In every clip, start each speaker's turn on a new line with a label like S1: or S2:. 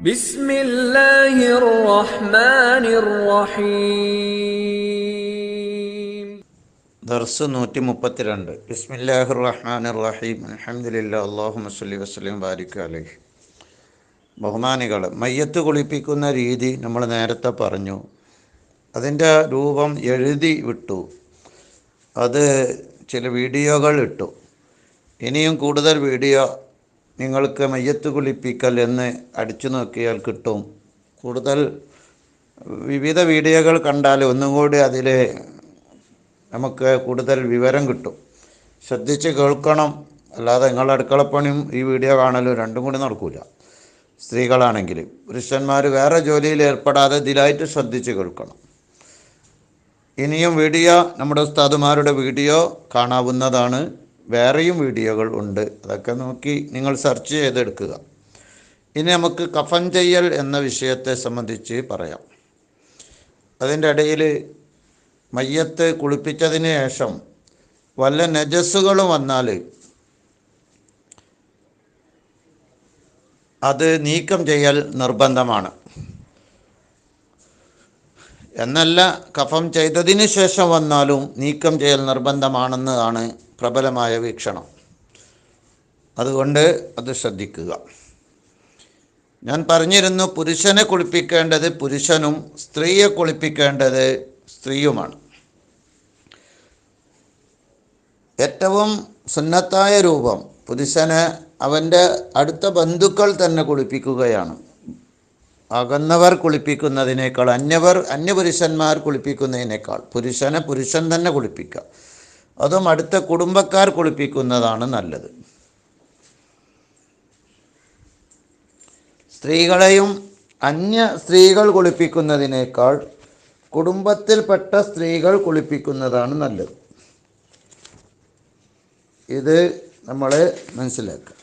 S1: ദർസ് റഹീം ബാരിക് അലൈഹി. ബഹുമാനികൾ മയ്യത്ത് കുളിപ്പിക്കുന്ന രീതി നമ്മൾ നേരത്തെ പറഞ്ഞു. അതിന്റെ രൂപം എഴുതി വിട്ടു. അത് ചില വീഡിയോകൾ ഇട്ടു. ഇനിയും കൂടുതൽ വീഡിയോ നിങ്ങൾക്ക് മയ്യത്ത് കുളിപ്പിക്കൽ എന്ന് അടിച്ചു നോക്കിയാൽ കിട്ടും. കൂടുതൽ വിവിധ വീഡിയോകൾ കണ്ടാൽ ഒന്നും കൂടി അതിൽ നമുക്ക് കൂടുതൽ വിവരം കിട്ടും. ശ്രദ്ധിച്ച് കേൾക്കണം. അല്ലാതെ നിങ്ങൾ അടുക്കളപ്പണിയും ഈ വീഡിയോ കാണലും രണ്ടും കൂടി നടക്കില്ല സ്ത്രീകളാണെങ്കിൽ പുരുഷന്മാർ വേറെ ജോലിയിൽ ഏർപ്പെടാതെ ഇതിലായിട്ട് ശ്രദ്ധിച്ച് കേൾക്കണം. ഇനിയും വീഡിയോ നമ്മുടെ ഉസ്താദുമാരുടെ വീഡിയോ കാണാവുന്നതാണ്. വേറെയും വീഡിയോകൾ ഉണ്ട്. അതൊക്കെ നോക്കി നിങ്ങൾ സെർച്ച് ചെയ്തെടുക്കുക. ഇനി നമുക്ക് കഫൻ ചെയ്യൽ എന്ന വിഷയത്തെ സംബന്ധിച്ച് പറയാം. അതിന്റെ ഇടയിൽ മയ്യത്ത് കുളിപ്പിച്ചതിന് ശേഷം വല്ല നജസ്സുകളും വന്നാൽ അത് നീക്കം ചെയ്യൽ നിർബന്ധമാണ്. എന്നല്ല കഫം ചെയ്തതിന് ശേഷം വന്നാലും നീക്കം ചെയ്യൽ നിർബന്ധമാണെന്നതാണ് പ്രബലമായ വീക്ഷണം. അതുകൊണ്ട് അത് ശ്രദ്ധിക്കുക. ഞാൻ പറഞ്ഞിരുന്നു പുരുഷനെ കുളിപ്പിക്കേണ്ടത് പുരുഷനും സ്ത്രീയെ കുളിപ്പിക്കേണ്ടത് സ്ത്രീയുമാണ്. ഏറ്റവും സുന്നത്തായ രൂപം പുരുഷനെ അവന്റെ അടുത്ത ബന്ധുക്കൾ തന്നെ കുളിപ്പിക്കുകയാണ്. അകന്നവർ കുളിപ്പിക്കുന്നതിനേക്കാൾ അന്യവർ അന്യപുരുഷന്മാർ കുളിപ്പിക്കുന്നതിനേക്കാൾ പുരുഷനെ പുരുഷൻ തന്നെ കുളിപ്പിക്കുക. അതും അടുത്ത കുടുംബക്കാർ കുളിപ്പിക്കുന്നതാണ് നല്ലത്. സ്ത്രീകളെയും അന്യ സ്ത്രീകൾ കുളിപ്പിക്കുന്നതിനേക്കാൾ കുടുംബത്തിൽപ്പെട്ട സ്ത്രീകൾ കുളിപ്പിക്കുന്നതാണ് നല്ലത്. ഇത് നമ്മൾ മനസ്സിലാക്കുക.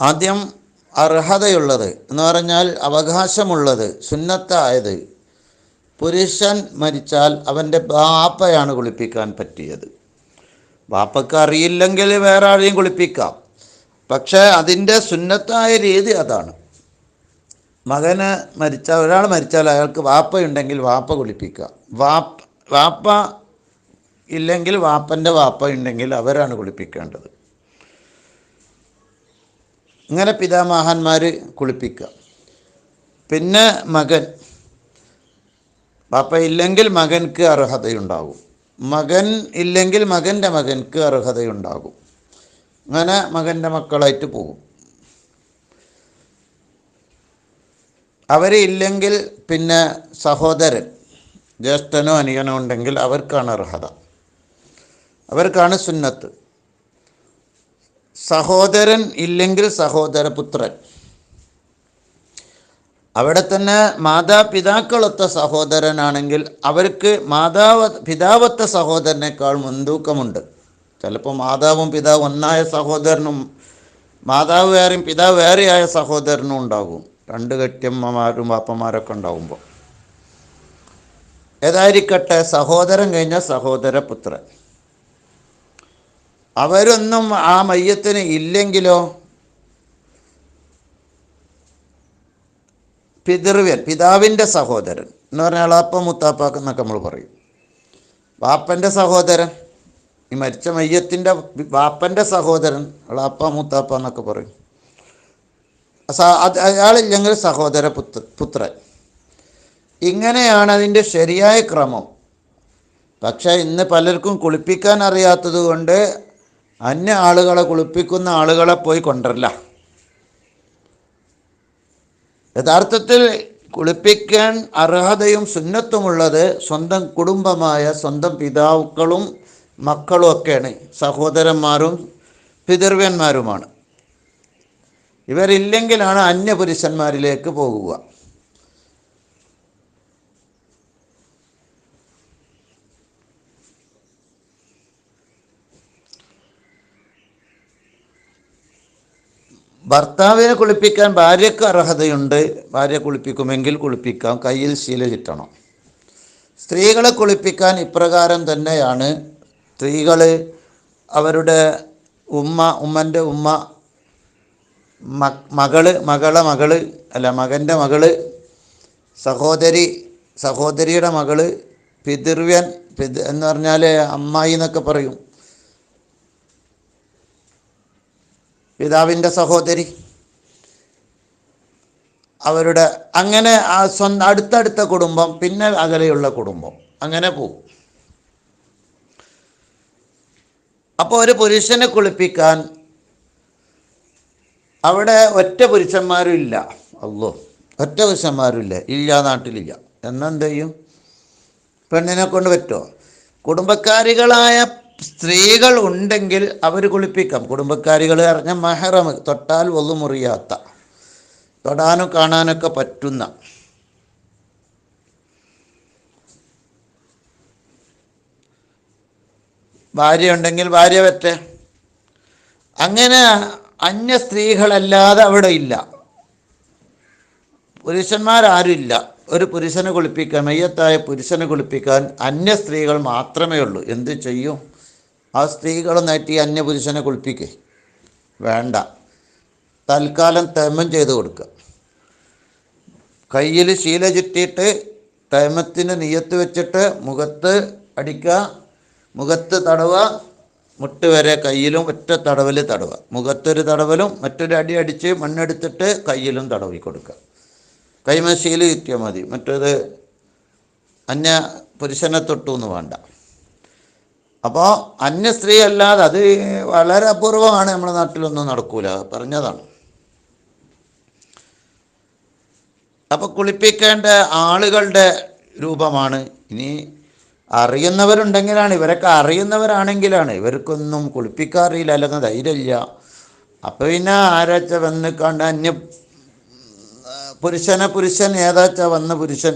S1: ആദ്യം അർഹതയുള്ളത് എന്ന് പറഞ്ഞാൽ അവകാശമുള്ളത് സുന്നത്തായത്. പുരുഷൻ മരിച്ചാൽ അവന്റെ ബാപ്പയാണ് കുളിപ്പിക്കാൻ പറ്റിയത്. ബാപ്പക്ക് അറിയില്ലെങ്കിൽ വേറെ ആരെയും കുളിപ്പിക്കാം. പക്ഷേ അതിന്റെ സുന്നത്തായ രീതി അതാണ്. മകന് മരിച്ച ഒരാൾ മരിച്ചാൽ അയാൾക്ക് വാപ്പയുണ്ടെങ്കിൽ വാപ്പ കുളിപ്പിക്കുക വാപ്പ വാപ്പ ഇല്ലെങ്കിൽ വാപ്പന്റെ വാപ്പ ഉണ്ടെങ്കിൽ അവരാണ് കുളിപ്പിക്കേണ്ടത്. ഇങ്ങനെ പിതാമഹന്മാർ കുളിപ്പിക്കുക പിന്നെ മകൻ. പാപ്പ ഇല്ലെങ്കിൽ മകൻക്ക് അർഹതയുണ്ടാകും. മകൻ ഇല്ലെങ്കിൽ മകന്റെ മകൻക്ക് അർഹതയുണ്ടാകും. അങ്ങനെ മകന്റെ മക്കളായിട്ട് പോകും. അവരില്ലെങ്കിൽ പിന്നെ സഹോദരൻ ജ്യേഷ്ഠനോ അനിയനോ ഉണ്ടെങ്കിൽ അവർക്കാണ് അർഹത. അവർക്കാണ് സുന്നത്ത്. സഹോദരൻ ഇല്ലെങ്കിൽ സഹോദരപുത്രൻ. അവിടെ തന്നെ മാതാപിതാക്കളൊത്ത സഹോദരനാണെങ്കിൽ അവർക്ക് മാതാവ പിതാവത്ത സഹോദരനേക്കാൾ മുൻതൂക്കമുണ്ട്. ചിലപ്പോൾ മാതാവും പിതാവും ഒന്നായ സഹോദരനും മാതാവ് വേറെയും പിതാവ് വേറെയായ സഹോദരനും ഉണ്ടാകും. രണ്ട് കെട്ടിയമ്മമാരും വാപ്പന്മാരൊക്കെ ഉണ്ടാകുമ്പോൾ. ഏതായിരിക്കട്ടെ സഹോദരൻ കഴിഞ്ഞ സഹോദരപുത്രൻ. അവരൊന്നും ആ മയ്യത്തിന് ഇല്ലെങ്കിലോ? പിതൃവ്യൻ പിതാവിന്റെ സഹോദരൻ എന്ന് പറഞ്ഞാൽ അപ്പ മുത്താപ്പാക്ക് എന്നൊക്കെ നമ്മൾ പറയും. വാപ്പന്റെ സഹോദരൻ ഈ മരിച്ച മയ്യത്തിന്റെ വാപ്പന്റെ സഹോദരൻ അളാപ്പ മുത്താപ്പ എന്നൊക്കെ പറയും. അയാളില്ലെങ്കിൽ സഹോദര പുത്ര പുത്രൻ. ഇങ്ങനെയാണ് അതിന്റെ ശരിയായ ക്രമം. പക്ഷേ ഇന്ന് പലർക്കും കുളിപ്പിക്കാൻ അറിയാത്തത് കൊണ്ട് അന്യ ആളുകളെ കുളിപ്പിക്കുന്ന ആളുകളെ പോയി കൊണ്ടല്ല യഥാർത്ഥത്തിൽ കുളിപ്പിക്കാൻ അർഹതയും സുന്നത്തുമുള്ളത് സ്വന്തം കുടുംബമായ സ്വന്തം പിതാക്കളും മക്കളും ഒക്കെയാണ്. സഹോദരന്മാരും പിതൃവ്യന്മാരുമാണ്. ഇവരില്ലെങ്കിലാണ് അന്യപുരുഷന്മാരിലേക്ക് പോകുക. ഭർത്താവിനെ കുളിപ്പിക്കാൻ ഭാര്യയ്ക്ക് അർഹതയുണ്ട്. ഭാര്യ കുളിപ്പിക്കുമെങ്കിൽ കുളിപ്പിക്കാം. കയ്യിൽ ശീല ചിട്ടണം സ്ത്രീകളെ കുളിപ്പിക്കാൻ ഇപ്രകാരം തന്നെയാണ് സ്ത്രീകൾ അവരുടെ ഉമ്മ ഉമ്മന്റെ ഉമ്മ മകൾ മകളെ മകൾ അല്ല മകന്റെ മകൾ സഹോദരി സഹോദരിയുടെ മകൾ പിതൃവ്യൻ പിത് എന്ന് പറഞ്ഞാൽ അമ്മായി എന്നൊക്കെ പറയും. പിതാവിന്റെ സഹോദരി. അവരുടെ അങ്ങനെ ആ സ്വന്തം അടുത്തടുത്ത കുടുംബം പിന്നെ അകലെയുള്ള കുടുംബം. അങ്ങനെ പോകും അപ്പോൾ ഒരു പുരുഷനെ കുളിപ്പിക്കാൻ അവിടെ ഒറ്റ പുരുഷന്മാരും ഇല്ല. അല്ലോ ഒറ്റ പുരുഷന്മാരും ഇല്ല. ഇല്ല നാട്ടിലില്ല. എന്നെന്ത് ചെയ്യും? പെണ്ണിനെ കൊണ്ട് പറ്റുമോ കുടുംബക്കാരികളായ സ്ത്രീകൾ ഉണ്ടെങ്കിൽ അവർ കുളിപ്പിക്കാം. കുടുംബക്കാരികൾ അറിഞ്ഞ മെഹറം തൊട്ടാൽ ഒന്നും മുറിയാത്ത. തൊടാനും കാണാനൊക്കെ പറ്റുന്ന. ഭാര്യ ഉണ്ടെങ്കിൽ ഭാര്യ പറ്റേ. അങ്ങനെ അന്യ സ്ത്രീകളല്ലാതെ അവിടെ ഇല്ല. പുരുഷന്മാരാരുമില്ല. ഒരു പുരുഷനെ കുളിപ്പിക്കാൻ മയ്യത്തായ പുരുഷനെ കുളിപ്പിക്കാൻ അന്യ സ്ത്രീകൾ മാത്രമേ ഉള്ളൂ എന്ത് ചെയ്യും? ആ സ്ത്രീകളെ നീട്ടി അന്യപുരുഷനെ കുളിപ്പിക്കേ. വേണ്ട. തൽക്കാലം തേമം ചെയ്ത് കൊടുക്കുക കയ്യിൽ ശീല ചുറ്റിയിട്ട് തേമത്തിന് നീയത്ത് വെച്ചിട്ട് മുഖത്ത് അടിക്കുക മുഖത്ത് തടവ മുട്ട് വരെ കയ്യിലും ഒറ്റ തടവൽ തടവുക. മുഖത്തൊരു തടവലും മറ്റൊരു അടി അടിച്ച് മണ്ണെടുത്തിട്ട് കയ്യിലും തടവി കൊടുക്കുക. കൈമശീൽ കിട്ടിയാൽ മതി. മറ്റേത് അന്യ പുരുഷനെ തൊട്ടു എന്ന് വേണ്ട. അപ്പോൾ അന്യ സ്ത്രീ അല്ലാതെ അത് വളരെ അപൂർവമാണ് നമ്മുടെ നാട്ടിലൊന്നും നടക്കൂല. പറഞ്ഞതാണ്. അപ്പോൾ കുളിപ്പിക്കേണ്ട ആളുകളുടെ രൂപമാണ്. ഇനി അറിയുന്നവരുണ്ടെങ്കിലാണ് ഇവരൊക്കെ അറിയുന്നവരാണെങ്കിലാണ്. ഇവർക്കൊന്നും കുളിപ്പിക്കാറില്ല അല്ലെങ്കിൽ ധൈര്യമില്ല. അപ്പോൾ പിന്നെ ആരാച്ച വന്ന് കണ്ട് അന്യ പുരുഷനെ പുരുഷൻ ഏതാച്ച വന്ന പുരുഷൻ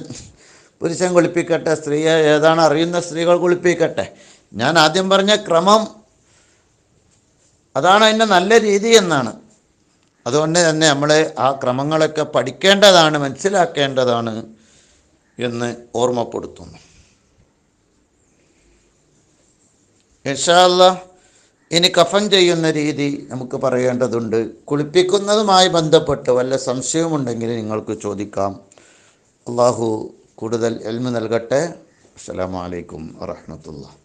S1: പുരുഷൻ കുളിപ്പിക്കട്ടെ സ്ത്രീയെ ഏതാണ് അറിയുന്ന സ്ത്രീകൾ കുളിപ്പിക്കട്ടെ. ഞാൻ ആദ്യം പറഞ്ഞ ക്രമം അതാണ് അതിന്റെ നല്ല രീതി എന്നാണ്. അതുകൊണ്ട് തന്നെ നമ്മൾ ആ ക്രമങ്ങളൊക്കെ പഠിക്കേണ്ടതാണ് മനസ്സിലാക്കേണ്ടതാണ് എന്ന് ഓർമ്മപ്പെടുത്തുന്നു. ഇൻഷാല്ല ഇനി കഫൻ ചെയ്യുന്ന രീതി നമുക്ക് പറയേണ്ടതുണ്ട്. കുളിപ്പിക്കുന്നതുമായി ബന്ധപ്പെട്ട് വല്ല സംശയമുണ്ടെങ്കിൽ നിങ്ങൾക്ക് ചോദിക്കാം. അള്ളാഹു കൂടുതൽ എൽമ നൽകട്ടെ. അസ്സലാമു അലൈക്കും വറഹ്മത്തുള്ളാഹി.